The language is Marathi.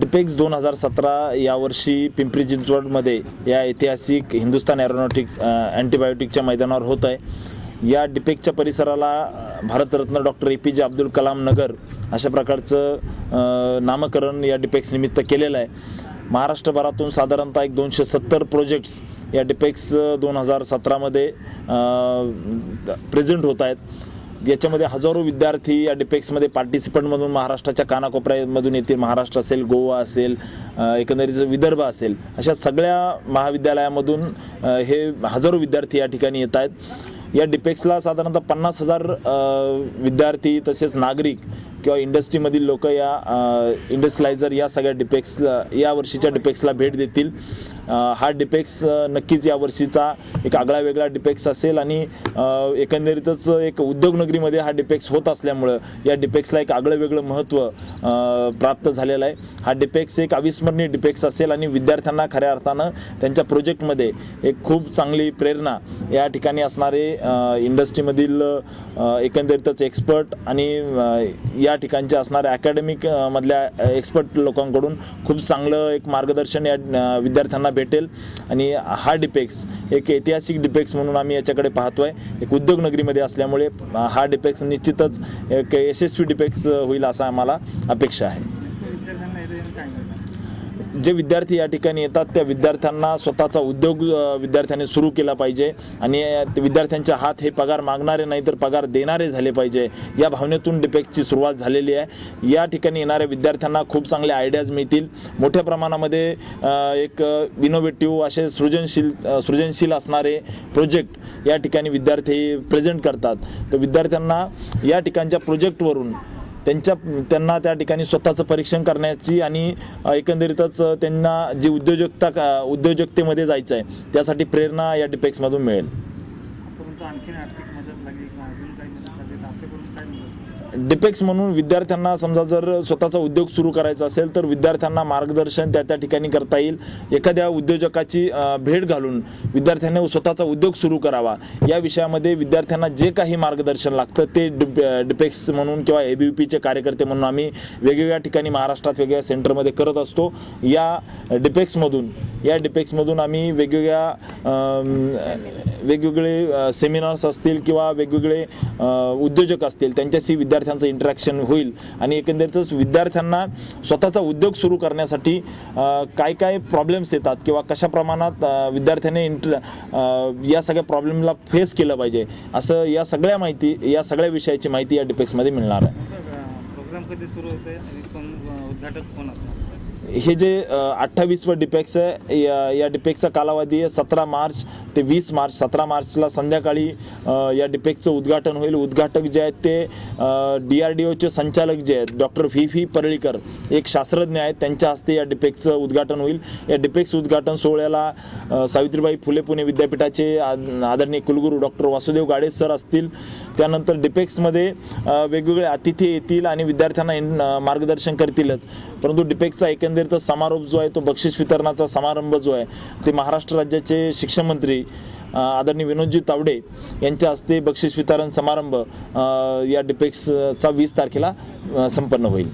डिपेक्स दोन हजार सतरा यावर्षी पिंपरी चिंचवडमध्ये या ऐतिहासिक हिंदुस्तान एरोनॉटिक अँटीबायोटिकच्या मैदानावर होत आहे. या डिपेक्सच्या परिसराला भारतरत्न डॉक्टर ए पी जे अब्दुल कलाम नगर अशा प्रकारचं नामकरण या डिपेक्स निमित्त केलेलं आहे. महाराष्ट्रभरातून साधारणतः एक दोनशे सत्तर प्रोजेक्ट्स या डिपेक्स दोन हजार सतरामध्ये प्रेझेंट होत आहेत. याच्यामध्ये हजारो विद्यार्थी या डिपेक्समध्ये पार्टिसिपंट म्हणून महाराष्ट्राच्या कानाकोपऱ्यामधून येतील. महाराष्ट्र असेल गोवा असेल एकंदरीत विदर्भ असेल अशा सगळ्या महाविद्यालयामधून हे हजारो विद्यार्थी या ठिकाणी येत आहेत. या डिपेक्सला साधारणतः पन्नास हजार विद्यार्थी तसेच नागरिक किंवा इंडस्ट्रीमधील लोक या इंडस्ट्रिलायझर या सगळ्या डिपेक्सला या वर्षीच्या डिपेक्सला भेट देतील. हा डिपेक्स नक्कीच या वर्षीचा एक आगळा वेगळा डिपेक्स असेल आणि एकंदरीतच एक उद्योगनगरीमध्ये हा डिपेक्स होत असल्यामुळं या डिपेक्सला एक आगळं वेगळं महत्त्व प्राप्त झालेलं आहे. हा डिपेक्स एक अविस्मरणीय डिपेक्स असेल आणि विद्यार्थ्यांना खऱ्या अर्थानं त्यांच्या प्रोजेक्टमध्ये एक खूप चांगली प्रेरणा या ठिकाणी असणारे इंडस्ट्रीमधील एकंदरीतच एक्सपर्ट आणि या ठिकाणचे असणाऱ्या अकॅडमिक मधल्या एक्सपर्ट लोकांकडून खूप चांगलं एक मार्गदर्शन या विद्यार्थ्यांना भेटेल. आणि हा डिपेक्स एक ऐतिहासिक डिपेक्स म्हणून आम्ही याच्याकडे पाहतो आहे एक उद्योगनगरीमध्ये असल्यामुळे हा डिपेक्स निश्चितच एक यशस्वी डिपेक्स होईल असा आम्हाला अपेक्षा आहे. जे विद्यार्थी या ठिकाणी येतात त्या विद्यार्थ्यांना स्वतःचा उद्योग विद्यार्थ्यांनी सुरू केला पाहिजे आणि विद्यार्थ्यांच्या हात हे पगार मागणारे नाही तर पगार देणारे झाले पाहिजे. या भावनेतून डिपेक्टची सुरुवात झालेली आहे. या ठिकाणी येणाऱ्या विद्यार्थ्यांना खूप चांगले आयडियाज मिळतील. मोठ्या प्रमाणामध्ये एक इनोव्हेटिव्ह असे सृजनशील सृजनशील असणारे प्रोजेक्ट या ठिकाणी विद्यार्थी प्रेझेंट करतात. तर विद्यार्थ्यांना या ठिकाणच्या प्रोजेक्टवरून त्यांच्या त्यांना त्या ठिकाणी स्वतःचं परीक्षण करण्याची आणि एकंदरीतच त्यांना जी उद्योजकता का- उद्योजकतेमध्ये जायचं आहे त्यासाठी प्रेरणा या डिपेक्समधून मिळेल. आणखी आर्थिक मदत लागेल किंवा अजून काही मदत लागेल तर आपल्याकडून काय मदत डिपेक्स म्हणून विद्यार्थ्यांना समजा जर स्वतःचा उद्योग सुरू करायचा असेल तर विद्यार्थ्यांना मार्गदर्शन त्या त्या ठिकाणी करता येईल. एखाद्या उद्योजकाची भेट घालून विद्यार्थ्यांनी स्वतःचा उद्योग सुरू करावा. या विषयामध्ये विद्यार्थ्यांना जे काही मार्गदर्शन लागतं ते डिप डिपेक्स म्हणून किंवा ए बी पीचे कार्यकर्ते म्हणून आम्ही वेगवेगळ्या ठिकाणी महाराष्ट्रात वेगवेगळ्या सेंटरमध्ये करत असतो. या डिपेक्समधून या डिपेक्समधून आम्ही वेगवेगळ्या वेगवेगळे सेमिनार्स असतील किंवा वेगवेगळे उद्योजक असतील त्यांच्याशी विद्यार्थ्यांचं इंटरॅक्शन होईल. आणि एकंदरीतच विद्यार्थ्यांना स्वतःचा उद्योग सुरू करण्यासाठी काय काय प्रॉब्लेम्स येतात किंवा कशा प्रमाणात विद्यार्थ्याने इंटर या सगळ्या प्रॉब्लेमला फेस केलं पाहिजे असं या सगळ्या माहिती या सगळ्या विषयाची माहिती या डिपेक्समध्ये मिळणार आहे. प्रोग्राम कधी सुरू होते उद्घाटक कोण असणार? हे जे अठ्ठावीसवं डिपेक्स आहे या या डिपेक्सचा कालावधी आहे सतरा मार्च ते वीस मार्च. सतरा मार्चला संध्याकाळी या डिपेक्सचं उद्घाटन होईल. उद्घाटक जे आहेत ते डी आर डी ओचे संचालक जे आहेत डॉक्टर व्ही व्ही परळीकर एक शास्त्रज्ञ आहेत त्यांच्या हस्ते या डिपेक्सचं उद्घाटन होईल. या डिपेक्स उद्घाटन सोहळ्याला सावित्रीबाई फुले पुणे विद्यापीठाचे आद- आदरणीय कुलगुरू डॉक्टर वासुदेव गाडे सर असतील. त्यानंतर डिपेक्समध्ये वेगवेगळे अतिथी येतील आणि विद्यार्थ्यांना मार्गदर्शन करतीलच. परंतु डिपेक्सचा एकंदर समारोप जो आहे तो बक्षीस वितरणाचा समारंभ जो आहे ते महाराष्ट्र राज्याचे शिक्षण मंत्री आदरणीय विनोदजी तावडे यांच्या हस्ते बक्षीस वितरण समारंभ या डिपेक्सचा वीस तारखेला संपन्न होईल.